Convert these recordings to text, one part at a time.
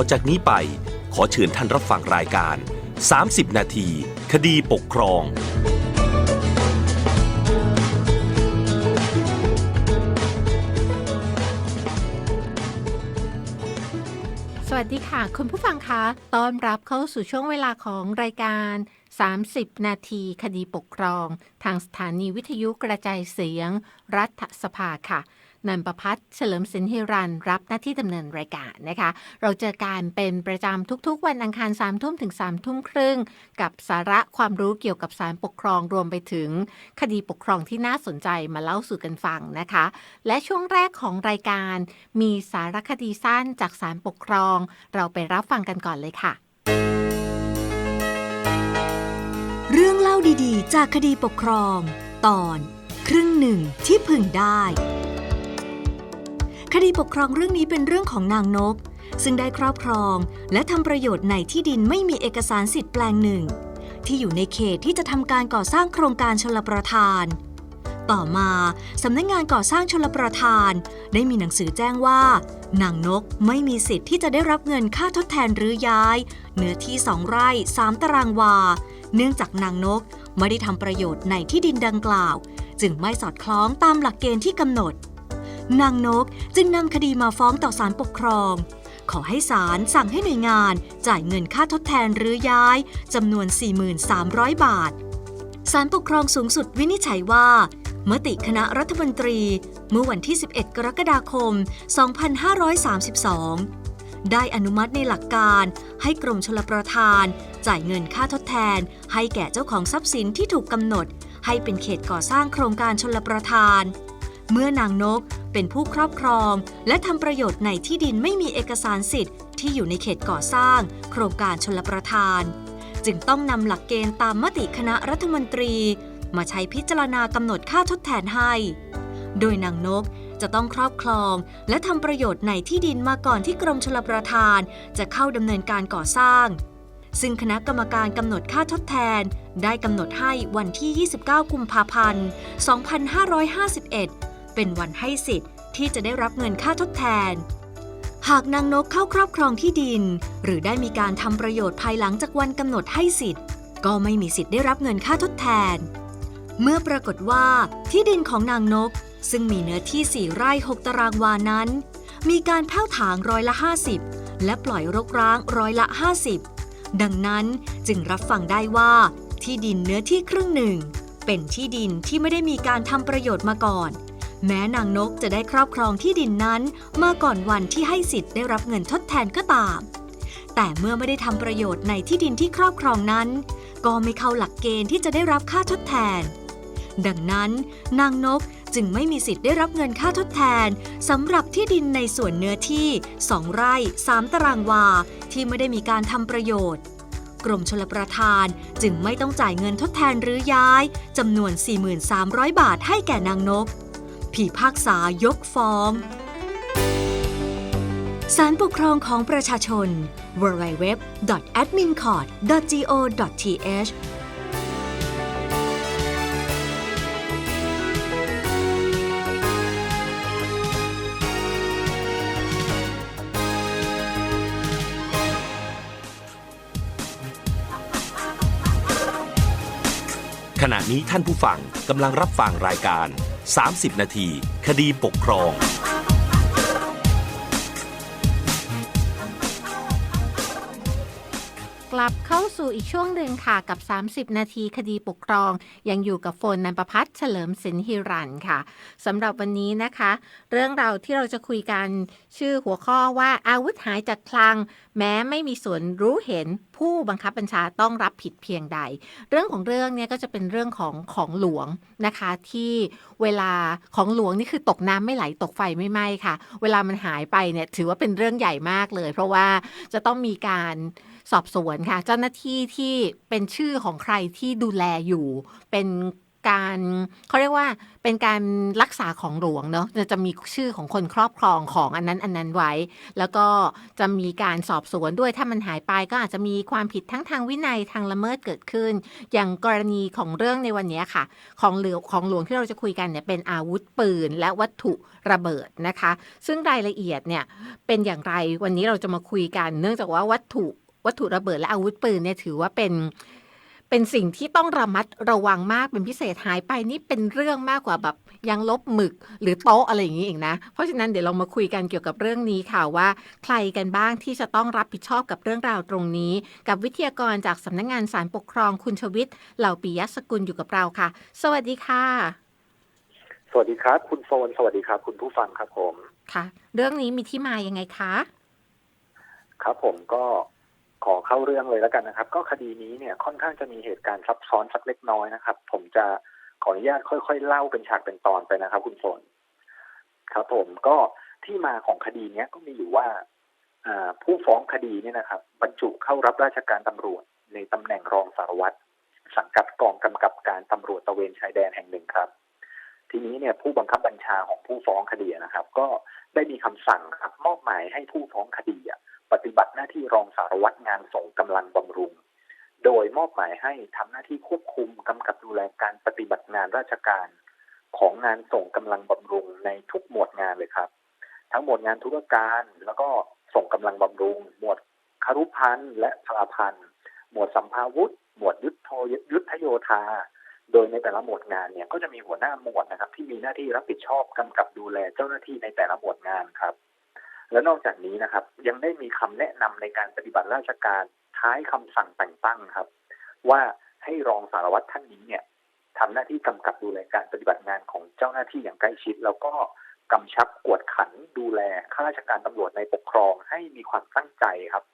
ต่อจากนี้ไป ขอเชิญท่านรับฟังรายการ 30 นาที คดีปกครอง สวัสดีค่ะ คุณผู้ฟังคะต้อนรับเข้าสู่ช่วงเวลาของรายการ 30 นาที คดีปกครอง ทางสถานีวิทยุกระจายเสียง รัฐสภาค่ะ นันประพัฒน์เฉลิมสินฮิรันรับหน้าที่ดำเนินรายการนะคะ เราเจอการเป็นประจำทุกๆ วันอังคาร3ามทุ่มถึง3ามทุ่มครึ่ง กับสาระความรู้เกี่ยวกับสารปกครองรวมไปถึง คดีปกครองที่น่าสนใจมาเล่าสู่กันฟังนะคะ และช่วงแรกของรายการ มีสารคดีสั้นจากสารปกครอง เราไปรับฟังกันก่อนเลยค่ะเรื่องเล่าดีๆ จากคดีปกครอง ตอน ครึ่งหนึ่งที่พึงได้ คดีปกครองเรื่องนี้เป็นเรื่องของนางนก ซึ่งได้ครอบครองและทำประโยชน์ในที่ดินไม่มีเอกสารสิทธิ์แปลงหนึ่ง ที่อยู่ในเขตที่จะทำการก่อสร้างโครงการชลประทาน ต่อมาสำนักงานก่อสร้างชลประทาน ได้มีหนังสือแจ้งว่า นางนกไม่มีสิทธิ์ที่จะได้รับเงินค่าทดแทนหรือย้าย เนื้อที่สองไร่สามตารางวา เนื่องจากนางนกไม่ได้ทำประโยชน์ในที่ดินดังกล่าว จึงไม่สอดคล้องตามหลักเกณฑ์ที่กำหนด นางนกจึงนำคดีมาฟ้องต่อศาลปกครอง ขอให้ศาลสั่งให้หน่วยงาน จ่ายเงินค่าทดแทนหรือย้ายจำนวน 4,300 บาทศาลปกครองสูงสุดวินิจฉัยว่า มติคณะรัฐมนตรี เมื่อวันที่ 11 กรกฎาคม 2532 ได้อนุมัติในหลักการให้กรมชลประทาน จ่ายเงินค่าทดแทน ให้แก่เจ้าของทรัพย์สินที่ถูกกำหนด ให้เป็นเขตก่อสร้างโครงการชลประทาน เมื่อนางนกเป็นผู้ครอบครอง และทำประโยชน์ในที่ดินไม่มีเอกสารสิทธิ์ที่อยู่ในเขตก่อสร้าง โครงการชลประทาน จึงต้องนำหลักเกณฑ์ตามมติคณะรัฐมนตรี มาใช้พิจารณากำหนดค่าทดแทนให้ โดยนางนกจะต้องครอบครอง และทำประโยชน์ในที่ดินมาก่อนที่กรมชลประทาน จะเข้าดำเนินการก่อสร้าง ซึ่งคณะกรรมการกำหนดค่าทดแทน ได้กำหนดให้วันที่ 29 กุมภาพันธ์ 2551 เป็นวันให้สิทธิ์ที่จะได้รับเงินค่าทดแทน หากนางนกเข้าครอบครองที่ดิน หรือได้มีการทำประโยชน์ภายหลังจากวันกำหนดให้สิทธิ์ ก็ไม่มีสิทธิ์ได้รับเงินค่าทดแทน เมื่อปรากฏว่าที่ดินของนางนก ซึ่งมีเนื้อที่ 4 ไร่ 6 ตารางวานั้น มีการแผ้วถางร้อยละ 50 และปล่อยรกร้างร้อยละ 50 ดังนั้นจึงรับฟังได้ว่าที่ดินเนื้อที่ครึ่งหนึ่ง เป็นที่ดินที่ไม่ได้มีการทำประโยชน์มาก่อน แม้นางนกจะได้ครอบครองที่ดินนั้น มาก่อนวันที่ให้สิทธิ์ได้รับเงินทดแทนก็ตาม แต่เมื่อไม่ได้ทำประโยชน์ในที่ดินที่ครอบครองนั้น ก็ไม่เข้าหลักเกณฑ์ที่จะได้รับค่าทดแทน ดังนั้น นางนกจึงไม่มีสิทธิ์ได้รับเงินค่าทดแทนสำหรับที่ดินในส่วนเนื้อที่ 2 ไร่ 3 ตารางวา ที่ไม่ได้มีการทำประโยชน์ กรมชลประทานจึงไม่ต้องจ่ายเงินทดแทนหรือย้ายจำนวน 4,300บาทให้แก่นางนก ผีพากษายกฟ้องศาลปกครองของประชาชน www.admincourt.go.th ขณะนี้ท่านผู้ฟังกำลังรับฟังรายการ 30 นาที คดีปกครอง กลับเข้าสู่อีกช่วงหนึ่งค่ะกับ 30 นาทีคดีปกครอง ยังอยู่กับโฟนนันประพัฒน์เฉลิมสินฮิรันค่ะสำหรับวันนี้นะคะ เรื่องเราวที่เราจะคุยกันชื่อหัวข้อว่าอาวุธหายจากคลัง แม้ไม่มีส่วนรู้เห็นผู้บังคับบัญชาต้องรับผิดเพียงใด เรื่องของเรื่องเนี่ยก็จะเป็นเรื่องของของหลวงนะคะ ที่เวลาของหลวงนี่คือตกน้ำไม่ไหลตกไฟไม่ไหม้ค่ะ เวลามันหายไปเนี่ยถือว่าเป็นเรื่องใหญ่มากเลย เพราะว่าจะต้องมีการ สอบสวนค่ะ เจ้าหน้าที่ที่เป็นชื่อของใครที่ดูแลอยู่ เป็นการเขาเรียกว่าเป็นการรักษาของหลวงเนาะจะมีชื่อของคนครอบครองของอันนั้นอันนั้นไว้ แล้วก็จะมีการสอบสวนด้วยถ้ามันหายไปก็อาจจะมีความผิดทั้งทางวินัยทางละเมิดเกิดขึ้น อย่างกรณีของเรื่องในวันนี้ค่ะ ของเหลือของหลวงที่เราจะคุยกันเนี่ยเป็นอาวุธปืน และวัตถุระเบิดนะคะ ซึ่งรายละเอียดเนี่ยเป็นอย่างไรวันนี้เราจะมาคุยกัน เนื่องจากว่าวัตถุ วัตถุระเบิดและอาวุธปืนเนี่ยถือว่าเป็นเป็นสิ่งที่ต้องระมัดระวังมากเป็นพิเศษหายไปนี่เป็นเรื่องมากกว่าแบบยังลบหมึกหรือโต๊ะอะไรอย่างนี้เองนะ เพราะฉะนั้นเดี๋ยวเรามาคุยกันเกี่ยวกับเรื่องนี้ค่ะว่า ใครกันบ้างที่จะต้องรับผิดชอบกับเรื่องราวตรงนี้ กับวิทยากรจากสำนักงานสารปกครองคุณชวิตเหล่าปิยสกุลอยู่กับเราค่ะ สวัสดีค่ะ สวัสดีครับ คุณโฟนสวัสดีครับ คุณผู้ฟังครับผมค่ะ เรื่องนี้มีที่มายังไงคะครับผมก็ขอ เข้าเรื่องเลยแล้วกันนะครับ ก็คดีนี้เนี่ยค่อนข้างจะมีเหตุการณ์ซับซ้อนสักเล็กน้อยนะครับ ผมจะขออนุญาตค่อยๆ เล่าเป็นฉากเป็นตอนไปนะครับ คุณโฟนครับ ผมก็ที่มาของคดีเนี้ยก็มีอยู่ว่าผู้ฟ้องคดีเนี่ยนะครับ บรรจุเข้ารับราชการตำรวจ ในตำแหน่งรองสารวัตรสังกัดกองกำกับการตำรวจตะเวนชายแดนแห่งหนึ่งครับ ทีนี้เนี่ยผู้บังคับบัญชาของผู้ฟ้องคดีนะครับ ก็ได้มีคำสั่งครับมอบหมายให้ผู้ฟ้องคดีอะ ปฏิบัติหน้าที่รองสารวัตรงานส่งกำลังบำรุง โดยมอบหมายให้ทำหน้าที่ควบคุมกำกับดูแลการปฏิบัติงานราชการ ของงานส่งกำลังบำรุงในทุกหมวดงานเลยครับ ทั้งหมวดงานธุรการแล้วก็ส่งกำลังบำรุง หมวดคารุพันธ์และพลาพันธ์หมวดสัมภาวุธ หมวดยุทธโยุทธโยธา โดยในแต่ละหมวดงานเนี่ยก็จะมีหัวหน้าหมวดนะครับ ที่มีหน้าที่รับผิดชอบกำกับดูแลเจ้าหน้าที่ในแต่ละหมวดงานครับ และนอกจากนี้นะครับ ยังได้มีคำแนะนำในการปฏิบัติราชการท้ายคำสั่งแต่งตั้งครับ ว่าให้รองสารวัตรท่านนี้เนี่ยทำหน้าที่กำกับดูแลการปฏิบัติงานของเจ้าหน้าที่อย่างใกล้ชิด แล้วก็กำชับกวดขันดูแลข้าราชการตำรวจในปกครองให้มีความตั้งใจครับ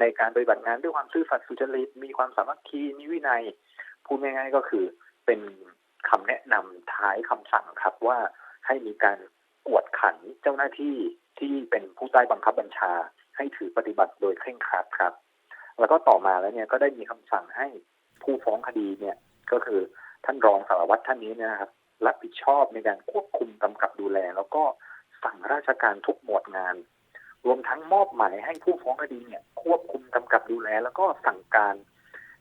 ในการปฏิบัติงานด้วยความซื่อสัตย์สุจริตมีความสามัคคีมีวินัยพูดง่ายๆก็คือเป็นคำแนะนำท้ายคำสั่งครับว่าให้มีการกวดขันเจ้าหน้าที่ ที่เป็นผู้ใต้บังคับบัญชา ให้ถือปฏิบัติโดยเคร่งครัดครับ แล้วก็ต่อมาแล้วเนี่ยก็ได้มีคำสั่งให้ผู้ฟ้องคดีเนี่ยก็คือท่านรองสารวัตรท่านนี้นยนะครับรับผิดชอบในการควบคุมกำกับดูแล แล้วก็สั่งราชการทุกหมวดงาน รวมทั้งมอบหมายให้ผู้ฟ้องคดีเนี่ย ควบคุมกำกับดูแล แล้วก็สั่งการ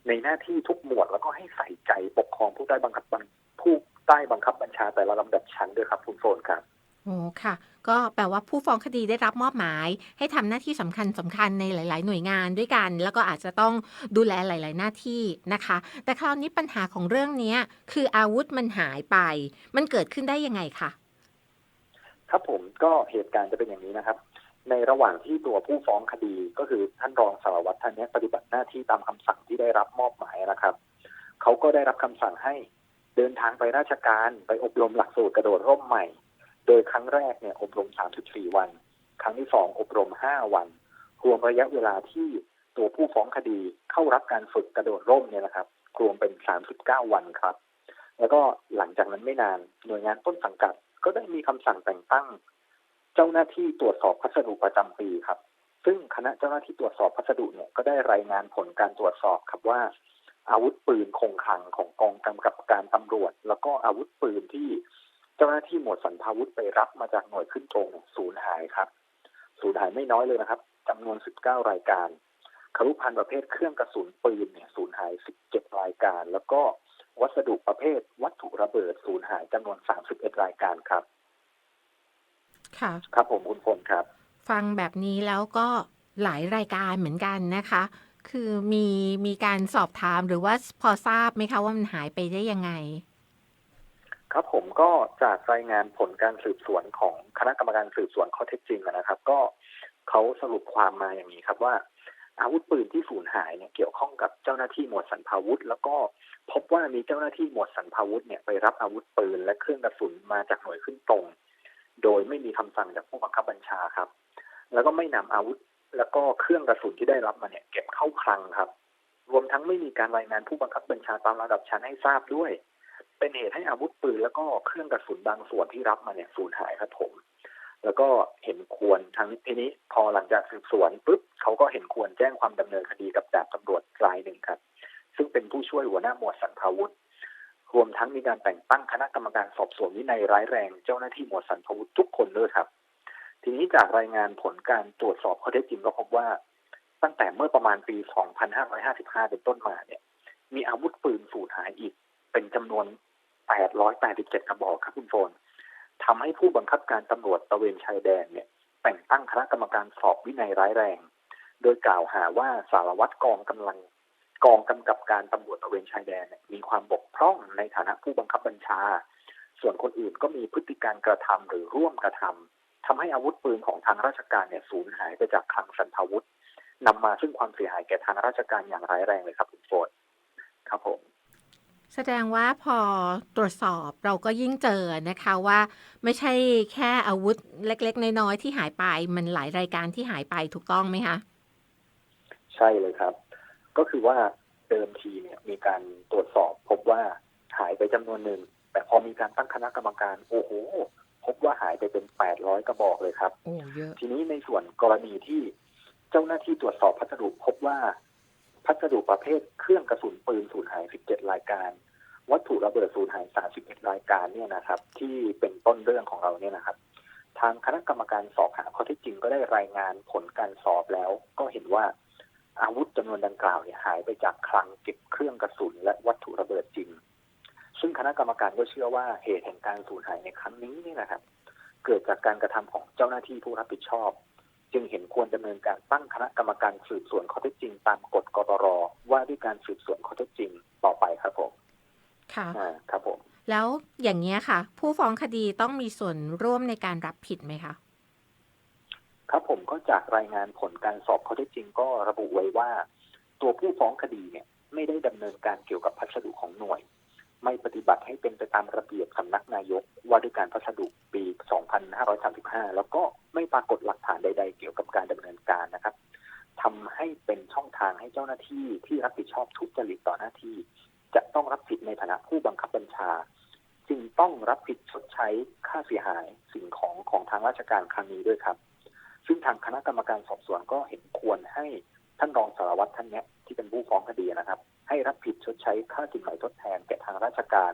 ในหน้าที่ทุกหมวด แล้วก็ให้ใส่ใจปกครองผู้ใต้บังคับบัญผู้ใต้บังคับบัญชาแต่ละลำดับชั้นด้วยครับคุณโฟนครับโอ้ค่ะก็แปลว่าผู้ฟ้องคดีได้รับมอบหมาย ให้ทำหน้าที่สำคัญสำคัญในหลาย ๆ หน่วยงานด้วยกัน แล้วก็อาจจะต้องดูแลหลาย ๆ หน้าที่นะคะ แต่คราวนี้ปัญหาของเรื่องนี้คืออาวุธมันหายไป มันเกิดขึ้นได้ยังไงคะครับผมก็เหตุการณ์จะเป็นอย่างนี้นะครับ ในระหว่างที่ตัวผู้ฟ้องคดีก็คือท่านรองสารวัตรท่านนี้ปฏิบัติหน้าที่ตามคำสั่งที่ได้รับมอบหมายนะครับเขาก็ได้รับคำสั่งให้เดินทางไปราชการไปอบรมหลักสูตรกระโดดร่มใหม่ โดยครั้งแรกเนี่ยอบรม 34 วัน ครั้งที่สองอบรม 5 วัน รวมระยะเวลาที่ตัวผู้ฟ้องคดีเข้ารับการฝึกกระโดดร่มเนี่ยนะครับ รวมเป็น 39 วันครับ แล้วก็หลังจากนั้นไม่นานหน่วยงานต้นสังกัด ก็ได้มีคำสั่งแต่งตั้ง เจ้าหน้าที่ตรวจสอบพัสดุประจำปีครับ ซึ่งคณะเจ้าหน้าที่ตรวจสอบพัสดุเนี่ยก็ได้รายงานผลการตรวจสอบครับว่าอาวุธปืนคงคลังของกองกำกับการตำรวจ แล้วก็อาวุธปืนที่ เจ้าหน้าที่หมวดสันพาวุธไปรับมาจากหน่วยขึ้นตรงเนี่ยสูญหายครับสูญหายไม่น้อยเลยนะครับจำนวน 19 รายการคารุพันธ์ประเภทเครื่องกระสุนปืนเนี่ยสูญหาย 17 รายการ แล้วก็วัสดุประเภทวัตถุระเบิดสูญหายจำนวน 31 รายการครับ ค่ะ ครับผมคุณพลครับ ฟังแบบนี้แล้วก็หลายรายการเหมือนกันนะคะ คือมีมีการสอบถามหรือว่าพอทราบไหมคะว่ามันหายไปได้ยังไง ครับผมก็จากรายงานผลการสืบสวนของคณะกรรมการสืบสวนข้อเท็จจริงนะครับ ก็เขาสรุปความมาอย่างนี้ครับว่า อาวุธปืนที่สูญหายเนี่ยเกี่ยวข้องกับเจ้าหน้าที่หมวดสันพาวุธ แล้วก็พบว่ามีเจ้าหน้าที่หมวดสันพาวุธเนี่ยไปรับอาวุธปืนและเครื่องกระสุนมาจากหน่วยขึ้นตรง โดยไม่มีคำสั่งจากผู้บังคับบัญชาครับ แล้วก็ไม่นำอาวุธ แล้วก็เครื่องกระสุนที่ได้รับมาเนี่ยเก็บเข้าคลังครับ รวมทั้งไม่มีการรายงานผู้บังคับบัญชาตามระดับชั้นให้ทราบด้วย เป็นเหตุให้อาวุธปืนแล้วก็เครื่องกระสุนบางส่วนที่รับมาเนี่ยสูญหายครับผม แล้วก็เห็นควรทั้งทีนี้พอหลังจากสืบสวนปุ๊บเขาก็เห็นควรแจ้งความดำเนินคดีกับดาบตำรวจรายหนึ่งครับ ซึ่งเป็นผู้ช่วยหัวหน้าหมวดสันพาวุธรวมทั้งมีการแต่งตั้งคณะกรรมการสอบสวนวินัยร้ายแรง เจ้าหน้าที่หมวดสรรพวุฒิทุกคนด้วยครับ ทีนี้จากรายงานผลการตรวจสอบข้อเท็จจริงก็พบว่า ตั้งแต่เมื่อประมาณปี 2555 เป็นต้นมาเนี่ย มีอาวุธปืนสูญหายอีกเป็นจำนวน 887 กระบอกครับคุณโฟนทำให้ผู้บังคับการตำรวจตะเวนชายแดนเนี่ย แต่งตั้งคณะกรรมการสอบวินัยร้ายแรง โดยกล่าวหาว่าสารวัตรกองกำลังกองกำกับการตำรวจตะเวนชายแดนมีความบกพร่องในฐานะผู้บังคับบัญชา ส่วนคนอื่นก็มีพฤติการกระทำหรือร่วมกระทำทำให้อาวุธปืนของทางราชการเนี่ยสูญหายไปจากคลังสรรพาวุธนำมาซึ่งความเสียหายแก่ทางราชการอย่างร้ายแรงเลยครับคุณโฟนครับผม แสดงว่าพอตรวจสอบเราก็ยิ่งเจอนะคะว่าไม่ใช่แค่อาวุธเล็ก ๆ น้อยๆที่หายไปมันหลายรายการที่หายไปถูกต้องไหมคะ ใช่เลยครับ ก็คือว่าเดิมทีเนี่ยมีการตรวจสอบ พบว่าหายไปจำนวนหนึ่ง แต่พอมีการตั้งคณะกรรมการโอ้โหพบว่าหายไปเป็น800กระบอกเลยครับโอ้เยอะทีนี้ในส่วนกรณีที่เจ้าหน้าที่ตรวจสอบพัสดุพบว่าพัสดุประเภทเครื่องกระสุนปืนสูญหาย 17 รายการ วัตถุระเบิดสูญหาย 31 รายการเนี่ยนะครับ ที่เป็นต้นเรื่องของเราเนี่ยนะครับ ทางคณะกรรมการสอบหาข้อเท็จจริงก็ได้รายงานผลการสอบแล้ว ก็เห็นว่าอาวุธจำนวนดังกล่าวเนี่ยหายไปจากคลังเก็บเครื่องกระสุน และวัตถุระเบิดจริง ซึ่งคณะกรรมการก็เชื่อว่าเหตุแห่งการสูญหายในครั้งนี้นี่นะครับ เกิดจากการกระทำของเจ้าหน้าที่ผู้รับผิดชอบ จึงเห็นควรดำเนินการตั้งคณะกรรมการสืบสวนข้อเท็จจริง ตามกฎกตรว่าด้วยการสืบสวนข้อเท็จจริง ต่อไป ครับผมค่ะอ่าครับผมแล้วอย่างนี้ยค่ะ ผู้ฟ้องคดีต้องมีส่วนร่วมในการรับผิดไหมคะครับผมก็จากรายงานผลการสอบข้อเท็จจริงก็ระบุไว้ว่า ตัวผู้ฟ้องคดีเนี่ยไม่ได้ดำเนินการเกี่ยวกับพัสดุของหน่วย ไม่ปฏิบัติให้เป็นไปตามระเบียบสำนักนายก ว่าด้วยการพัสดุปี 2535 แล้วก็ไม่ปรากฏหลักฐานใด ๆ เกี่ยวกับการดำเนินการนะครับทำให้เป็นช่องทางให้เจ้าหน้าที่ที่รับผิดชอบทุจริตต่อหน้าที่ จะต้องรับผิดในฐานะผู้บังคับบัญชา จึงต้องรับผิดชดใช้ค่าเสียหายสิ่งของของทางราชการครั้งนี้ด้วยครับ ซึ่งทางคณะกรรมการสอบสวนก็เห็นควรให้ท่านรองสารวัตรท่านเนี้ยที่เป็นผู้ฟ้องคดีนะครับ ให้รับผิดชดใช้ค่าสินไหมทดแทนแก่ทางราชการ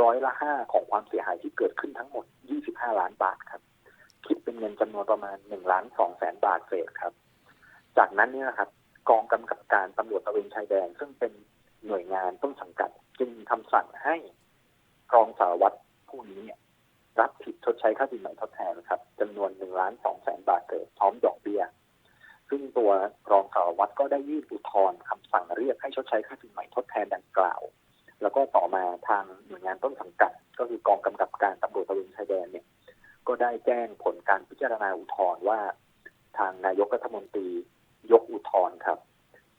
ร้อยละห้าของความเสียหายที่เกิดขึ้นทั้งหมด 25 ล้านบาทครับ คิดเป็นเงินจำนวนประมาณ1ล้าน2แสนบาทเศษครับ จากนั้นเนี่ยครับ กองกำกับการตำรวจตะเวนชายแดน ซึ่งเป็น หน่วยงานต้นสังกัด จึงมีคำสั่งให้รองสารวัตรผู้นี้เนี่ยรับผิดชดใช้ค่าสินไหมทดแทนครับจำนวนหนึ่งล้านสองแสนบาทเกิดพร้อมดอกเบี้ย ซึ่งตัวรองสารวัตรก็ได้ยื่นอุทธรณ์คำสั่งเรียกให้ชดใช้ค่าสินไหมทดแทนดังกล่าว แล้วก็ต่อมาทางหน่วยงานต้นสังกัด ก็คือกองกำกับการตำรวจตะเวนชายแดนเนี่ยก็ได้แจ้งผลการพิจารณาอุทธรณ์ว่า ทางนายกรัฐมนตรียกอุทธรณ์ครับ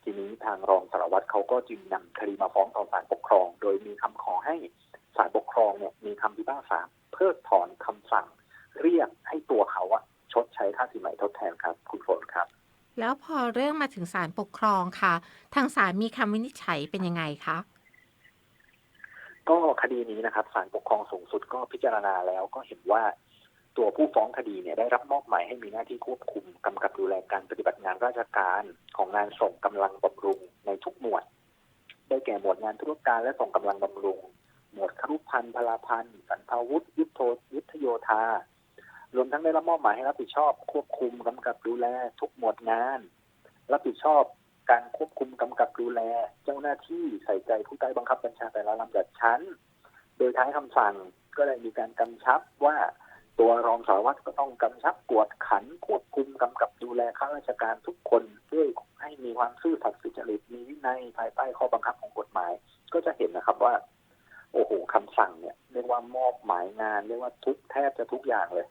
ทีนี้ทางรองสารวัตรเขาก็จึงนำคดีมาฟ้องต่อศาลปกครอง โดยมีคำขอให้ศาลปกครองเนี่ยมีคำพิพากษาเพิกถอนคำสั่ง เรียกให้ตัวเขาอะชดใช้ค่าสินไหมทดแทนครับ คุณฝนครับ แล้วพอเรื่องมาถึงศาลปกครองค่ะ ทางศาลมีคำวินิจฉัยเป็นยังไงคะก็คดีนี้นะครับศาลปกครองสูงสุดก็พิจารณาแล้วก็เห็นว่า ตัวผู้ฟ้องคดีเนี่ยได้รับมอบหมายให้มีหน้าที่ควบคุมกำกับดูแลการปฏิบัติงานราชการของงานส่งกำลังบำรุงในทุกหมวด ได้แก่หมวดงานธุรการและส่งกำลังบำรุง หมวดครุพันธ์พลาพันธ์สันทาวุธยุทโธยุทธโยธารวมทั้งได้รับมอบหมายให้รับผิดชอบ ควบคุมกำกับดูแล ทุกหมวดงาน รับผิดชอบการควบคุมกำกับดูแล เจ้าหน้าที่ใส่ใจผู้ใต้บังคับบัญชาแต่ละลำดับชั้น โดยท้ายคำสั่งก็ได้มีการกำชับว่า ตัวรองสารวัตรก็ต้องกำชับกวดขันควบคุมกำกับดูแลข้าราชการทุกคนด้วยให้มีความซื่อสัตย์สุจริตมีวินัยภายใต้ข้อบังคับของกฎหมาย ก็จะเห็นนะครับว่า โอ้โหคำสั่งเนี่ยเรียกว่ามอบหมายงานเรียกว่าทุกแทบจะทุกอย่างเลย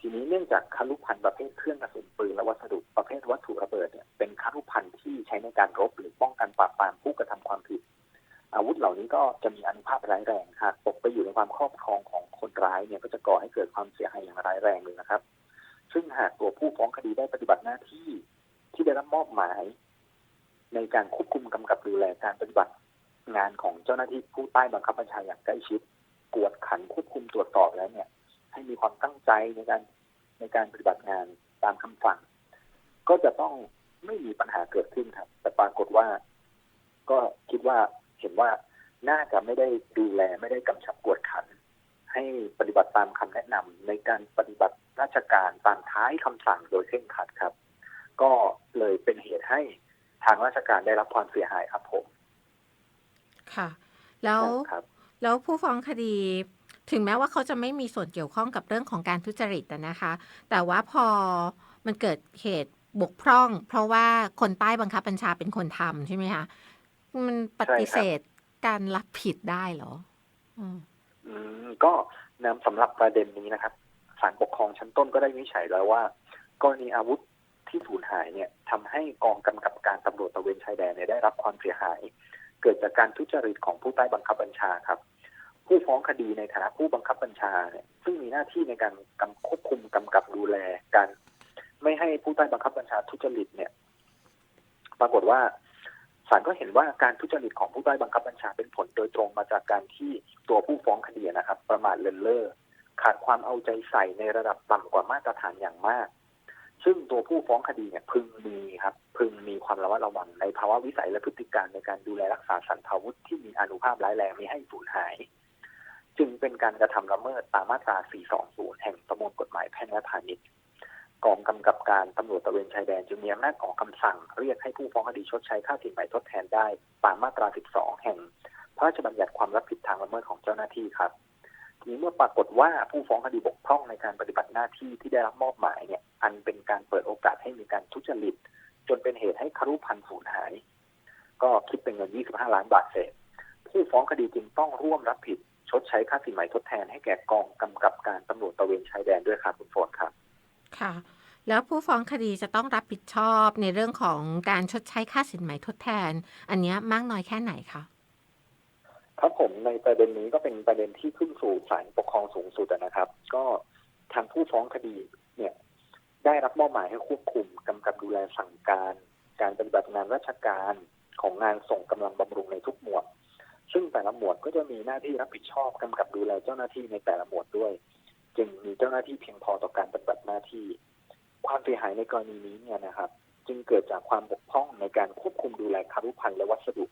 ทีนี้เนื่องจากคารุพันธ์ประเภทเครื่องกระสุนปืนและวัสดุประเภทวัตถุระเบิดเนี่ยเป็นคารุพันธ์ที่ใช้ในการรบหรือป้องกันปราบปรามผู้กระทำความผิด อาวุธเหล่านี้ก็จะมีอนุภาพร้ายแรงหากตกไปอยู่ในความครอบครองของคนร้ายเนี่ยก็จะก่อให้เกิดความเสียหายอย่างร้ายแรงเลยนะครับ ซึ่งหากตัวผู้ฟ้องคดีได้ปฏิบัติหน้าที่ที่ได้รับมอบหมาย ในการควบคุมกำกับดูแลการปฏิบัติงานของเจ้าหน้าที่ผู้ใต้บังคับบัญชาอย่างใกล้ชิดกวดขันควบคุมตรวจสอบแล้วเนี่ย ให้มีความตั้งใจในการในการปฏิบัติงานตามคำสั่ง ก็จะต้องไม่มีปัญหาเกิดขึ้นครับ แต่ปรากฏว่า ก็คิดว่า เห็นว่าน่าจะไม่ได้ดูแลไม่ได้กำชับกวดขัน ให้ปฏิบัติตามคำแนะนำในการปฏิบัติราชการตามท้ายคำสั่งโดยเคร่งครัดครับ ก็เลยเป็นเหตุให้ทางราชการได้รับความเสียหายครับผม ค่ะ แล้วครับแล้วผู้ฟ้องคดีถึงแม้ว่าเขาจะไม่มีส่วนเกี่ยวข้องกับเรื่องของการทุจริตอะนะคะ แต่ว่าพอมันเกิดเหตุบกพร่อง เพราะว่าคนใต้บังคับบัญชาเป็นคนทำใช่ไหมคะ มันปฏิเสธการรับผิดได้เหรออืมอืมก็นำสำหรับประเด็นนี้นะครับศาลปกครองชั้นต้นก็ได้วินิจฉัยแล้วว่ากรณีอาวุธที่สูญหายเนี่ยทำให้กองกำกับการตำรวจตระเวนชายแดนเนี่ยได้รับความเสียหาย เกิดจากการทุจริตของผู้ใต้บังคับบัญชาครับ ผู้ฟ้องคดีในฐานะผู้บังคับบัญชาเนี่ยซึ่งมีหน้าที่ในการกำควบคุมกำกับดูแลการ ไม่ให้ผู้ใต้บังคับบัญชาทุจริตเนี่ย ปรากฏว่า ศาลก็เห็นว่าการทุจริตของผู้ใต้บังคับบัญชาเป็นผลโดยตรงมาจากการที่ตัวผู้ฟ้องคดีนะครับ ประมาทเลินเล่อขาดความเอาใจใส่ในระดับต่ำกว่ามาตรฐานอย่างมาก ซึ่งตัวผู้ฟ้องคดีเนี่ยพึงมีครับ พึงมีความระมัดระวังในภาวะวิสัยและพฤติการในการดูแลรักษาสันพาวุธที่มีอนุภาพร้ายแรงม่ให้สูญหาย จึงเป็นการกระทำละเมิดตามมาตรา 420 แห่งประมวลกฎหมายแพ่งและพาณิชย์ กองกำกับการตำรวจตะเวนชายแดนจึงมีอำนาจออกคำสั่ง เรียกให้ผู้ฟ้องคดีชดใช้ค่าสินไหมทดแทนได้ ตามมาตรา 12 แห่ง พระราชบัญญัติความรับผิดทางละเมิดของเจ้าหน้าที่ครับ ทีนี้เมื่อปรากฏว่าผู้ฟ้องคดีบกพร่องในการปฏิบัติหน้าที่ที่ได้รับมอบหมายเนี่ย อันเป็นการเปิดโอกาสให้มีการทุจริต จนเป็นเหตุให้คารุพันธ์สูญหาย ก็คิดเป็นเงิน 25 ล้านบาทเศษ ผู้ฟ้องคดีจึงต้องร่วมรับผิดชดใช้ค่าสินไหมทดแทนให้แก่กองกำกับการตำรวจตะเวนชายแดนด้วยครับคุณโฟนครับ ค่ะ แล้วผู้ฟ้องคดีจะต้องรับผิดชอบในเรื่องของการชดใช้ค่าสินไหมทดแทน อันเนี้ยมากน้อยแค่ไหนคะครับผมในประเด็นนี้ก็เป็นประเด็นที่ขึ้นสู่ศาลปกครองสูงสุดนะครับ ก็ทางผู้ฟ้องคดีเนี่ย ได้รับมอบหมายให้ควบคุมกำกับดูแลสั่งการ การปฏิบัติงานราชการของงานส่งกำลังบำรุงในทุกหมวด ซึ่งแต่ละหมวดก็จะมีหน้าที่รับผิดชอบกำกับดูแลเจ้าหน้าที่ในแต่ละหมวดด้วย จึงมีเจ้าหน้าที่เพียงพอต่อการปฏิบัติหน้าที่ ความเสียหายในกรณีนี้เนี่ยนะครับ จึงเกิดจากความบกพร่องในการควบคุมดูแลคารุพันธ์และวัสดุ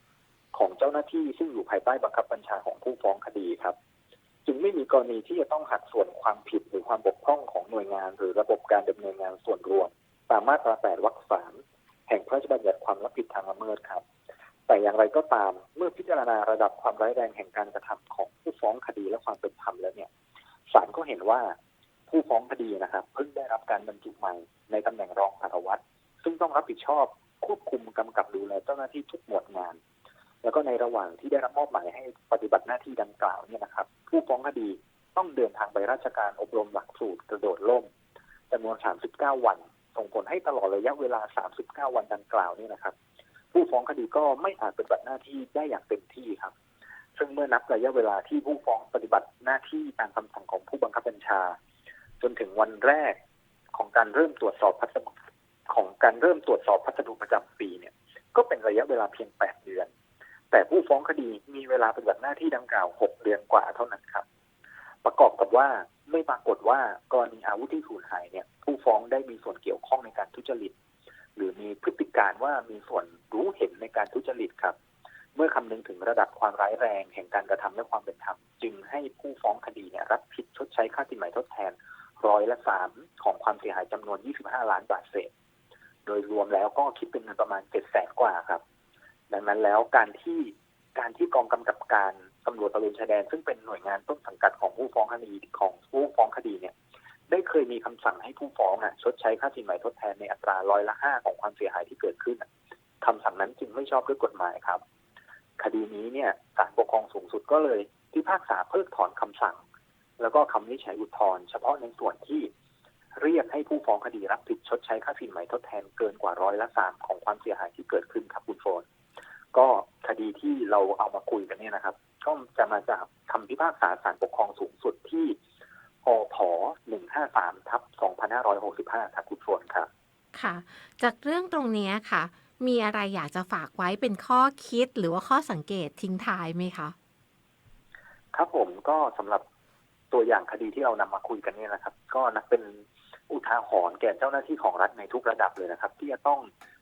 ของเจ้าหน้าที่ซึ่งอยู่ภายใต้บังคับบัญชาของผู้ฟ้องคดีครับ จึงไม่มีกรณีที่จะต้องหักส่วนความผิดหรือความบกพร่องของหน่วยงาน หรือระบบการดำเนินงานส่วนรวมตามมาตรา8วรรคสามแห่งพระราชบัญญัติความรับผิดทางละเมิดครับ แต่อย่างไรก็ตามเมื่อพิจารณาระดับความร้ายแรงแห่งการกระทำของผู้ฟ้องคดีและความเป็นธรรมแล้วเนี่ย ศาลก็เห็นว่าผู้ฟ้องคดีนะครับเพิ่งได้รับการบรรจุใหม่ในตำแหน่งรองสารวัตรซึ่งต้องรับผิดชอบควบคุมกำกับดูแลเจ้าหน้าที่ทุกหมวดงาน แล้วก็ในระหว่างที่ได้รับมอบหมายให้ปฏิบัติหน้าที่ดังกล่าวเนี่ยนะครับ ผู้ฟ้องคดีต้องเดินทางไปราชการอบรมหลักสูตรกระโดดล่มจำนวน 39 วันส่งผลให้ตลอดระยะเวลา 39 วันดังกล่าวเนี่ยนะครับ ผู้ฟ้องคดีก็ไม่อาจปฏิบัติหน้าที่ได้อย่างเต็มที่ครับ ซึ่งเมื่อนับระยะเวลาที่ผู้ฟ้องปฏิบัติหน้าที่ตามคำสั่งของผู้บังคับบัญชา จนถึงวันแรกของการเริ่มตรวจสอบพัสดุของการเริ่มตรวจสอบพัสดุประจำปีเนี่ย ก็เป็นระยะเวลาเพียง 8 เดือน แต่ผู้ฟ้องคดีมีเวลาปฏิบัติหน้าที่ดังกล่าว 6 เดือนกว่าเท่านั้นครับ ประกอบกับว่าไม่ปรากฏว่ากรณีอาวุธที่สูญหายเนี่ยผู้ฟ้องได้มีส่วนเกี่ยวข้องในการทุจริต หรือมีพฤติการว่ามีส่วนรู้เห็นในการทุจริตครับ เมื่อคำนึงถึงระดับความร้ายแรง แห่งการกระทำและความเป็นธรรม จึงให้ผู้ฟ้องคดีเนี่ยรับผิดชดใช้ค่าสินไหมทดแทนร้อยละสามของความเสียหายจำนวน 25 ล้านบาทเศษ โดยรวมแล้วก็คิดเป็นเงินประมาณ 7 แสนกว่าครับ ดังนั้นแล้วการที่การที่กองกำกับการตำรวจตระเวนชายแดน ซึ่งเป็นหน่วยงานต้นสังกัดของผู้ฟ้องคดีของผู้ฟ้องคดีเนี่ย ได้เคยมีคำสั่งให้ผู้ฟ้องอะชดใช้ค่าสินไหมทดแทนในอัตราร้อยละห้าของความเสียหายที่เกิดขึ้นคำสั่งนั้นจึงไม่ชอบด้วยกฎหมายครับ คดีนี้เนี่ยศาลปกครองสูงสุดก็เลยพิพากษาเพิกถอนคำสั่ง แล้วก็คำวินิจฉัยอุทธรณ์เฉพาะในส่วนที่เรียกให้ผู้ฟ้องคดีรับผิดชดใช้ค่าสินไหมทดแทนเกินกว่าร้อยละสามของความเสียหายที่เกิดขึ้นครับคุณโฟนก็คดีที่เราเอามาคุยกันเนี่ยนะครับก็จะมาจากคำพิพากษาศาลปกครองสูงสุดที่อพ153ทับ2565ครับคุณโฟนครับค่ะ จากเรื่องตรงนี้ค่ะ มีอะไรอยากจะฝากไว้เป็นข้อคิดหรือว่าข้อสังเกตทิ้งท้ายไหมคะ ครับผมก็สำหรับตัวอย่างคดีที่เรานำมาคุยกันเนี่ยนะครับ ก็นับเป็นอุทาหรณ์แก่เจ้าหน้าที่ของรัฐในทุกระดับเลยนะครับ ที่จะต้อง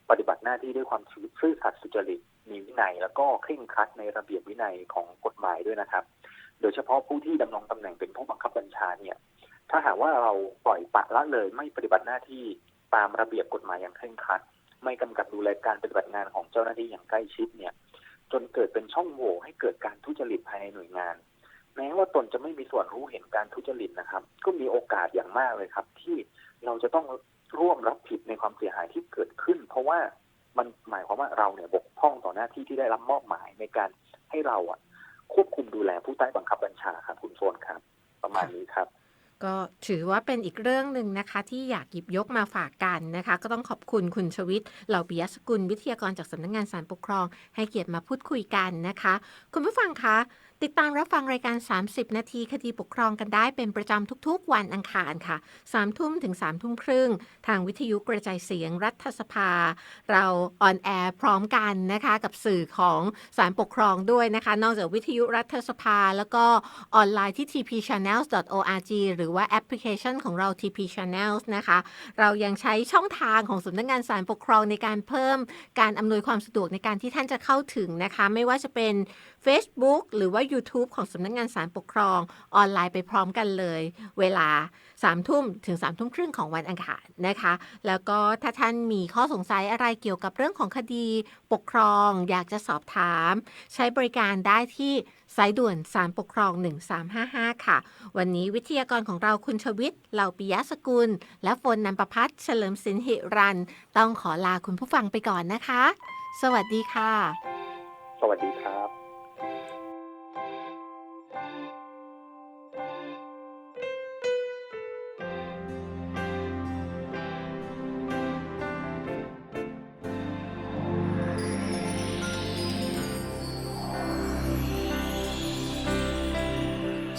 ปฏิบัติหน้าที่ด้วยความซื่อสัตย์สุจริตมีวินัย แล้วก็เคร่งครัดในระเบียบวินัยของกฎหมายด้วยนะครับ โดยเฉพาะผู้ที่ดำรงตำแหน่งเป็นผู้บังคับบัญชาเนี่ย ถ้าหากว่าเราปล่อยปละละเลยไม่ปฏิบัติหน้าที่ตามระเบียบกฎหมายอย่างเคร่งครัด ไม่กำกับดูแลการปฏิบัติงานของเจ้าหน้าที่อย่างใกล้ชิดเนี่ย จนเกิดเป็นช่องโหว่ให้เกิดการทุจริตภายในหน่วยงาน แม้ว่าตนจะไม่มีส่วนรู้เห็นการทุจริตนะครับ ก็มีโอกาสอย่างมากเลยครับ ที่เราจะต้องร่วมรับผิดในความเสียหายที่เกิดขึ้น เพราะว่ามันหมายความว่าเราเนี่ยบกพร่องต่อหน้าที่ที่ได้รับมอบหมายในการให้เราอะควบคุมดูแลผู้ใต้บังคับบัญชาครับคุณโซนครับ ประมาณนี้ครับ ก็ถือว่าเป็นอีกเรื่องหนึ่งนะคะ ที่อยากหยิบยกมาฝากกันนะคะ ก็ต้องขอบคุณคุณชวิตเหล่าปิยสกุลวิทยากรจากสำนักงานสารปกครอง ให้เกียรติมาพูดคุยกันนะคะ คุณผู้ฟังคะ ติดตามรับฟังรายการ 30 นาทีคดีปกครองกันได้เป็นประจำทุกๆ วันอังคารค่ะ3ทุ่มถึง3ทุ่มครึ่ง ทางวิทยุกระจายเสียงรัฐสภา เราออนแอร์พร้อมกันนะคะกับสื่อของสารปกครองด้วยนะคะ นอกจากวิทยุรัฐสภา แล้วก็ออนไลน์ที่ tpchannels.org หรือว่าแอปพลิเคชันของเรา TP Channels นะคะ เรายังใช้ช่องทางของสำนักงานสารปกครองในการเพิ่มการอำนวยความสะดวกในการที่ท่านจะเข้าถึงนะคะ ไม่ว่าจะเป็น Facebook หรือว่า YouTube ของสำนักงานสารปกครองออนไลน์ไปพร้อมกันเลย เวลา3ทุ่มถึง3ทุ่มครึ่งของวันอังคารนะคะ แล้วก็ถ้าท่านมีข้อสงสัยอะไรเกี่ยวกับเรื่องของคดีปกครอง อยากจะสอบถาม ใช้บริการได้ที่สายด่วนสารปกครอง 1355 ค่ะ วันนี้วิทยากรของเราคุณชวิตเหล่าปิยะสกุล และฝนนันประพัฒน์เฉลิมสินหิรัน ต้องขอลาคุณผู้ฟังไปก่อนนะคะ สวัสดีค่ะ สวัสดีครับ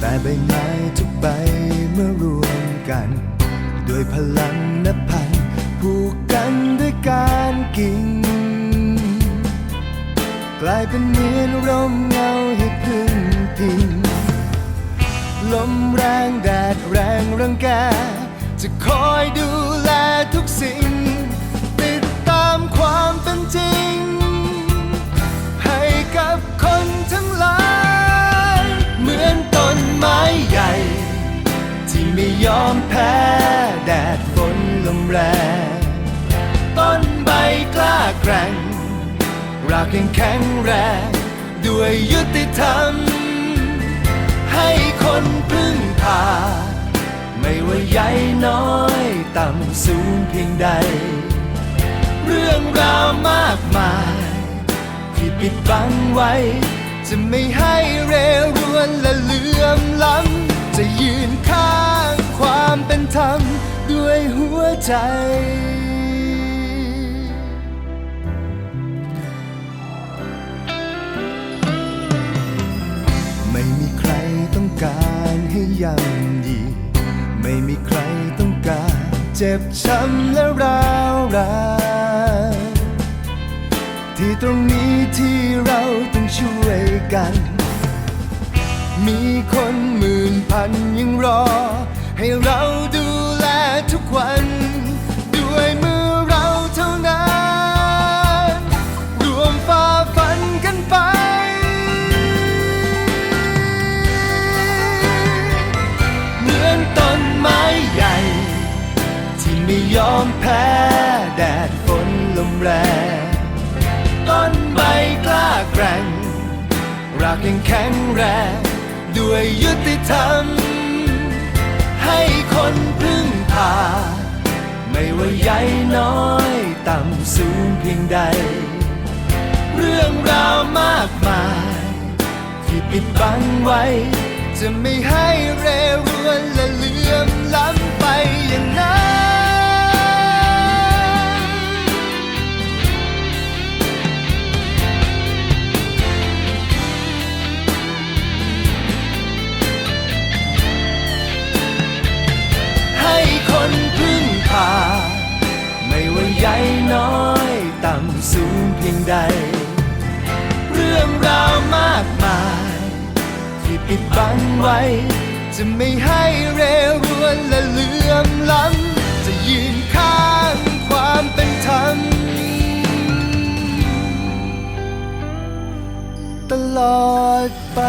แต่ใบไม้ทุกใบเมื่อรวมกัน ด้วยพลังนับพันผูกกันด้วยการกิ่งกลายเป็นเหมือนร่มเงาให้พึ่งพิงลมแรงแดดแรงรังแก จะคอยดูแลทุกสิ่ง ติดตามความเป็นจริง ยอมแพ้ แดดฝนลมแรง ต้นใบกล้าแกร่งรากยังแข็งแรง ด้วยยุติธรรม ให้คนพึ่งพา ไม่ว่าใหญ่น้อย ต่ำสูงเพียงใด เรื่องราวมากมาย ที่ปิดบังไว้ จะไม่ให้เรรวนและเลื่อมล้ำจะยืนข้าง ความเป็นธรรมด้วยหัวใจไม่มีใครต้องการให้ย่ำยีไม่มีใครต้องการเจ็บช้ำและร้าวรานที่ตรงนี้ที่เราต้องช่วยกัน มีคนหมื่นพันยังรอ ให้เราดูแลทุกวัน ด้วยมือเราเท่านั้น รวมฝ่าฟันกันไป เหมือนต้นไม้ใหญ่ ที่ไม่ยอมแพ้แดดฝนลมแรงต้นใบกล้าแกร่งรากยังแข็งแรง ด้วยยุติธรรม ว่าใหญ่น้อยต่ำสูงเพียงใด เรื่องราวมากมาย ที่ปิดบังไว้ จะไม่ให้เรรวนและเลื่อมล้ำไปอย่างูงเพียงใด เรื่องราวมากมาย ที่ปิดบังไว้ จะไม่ให้เรรวนและเลื่อมล้ำจะยืนข้างความเป็นธรรมตลอดไป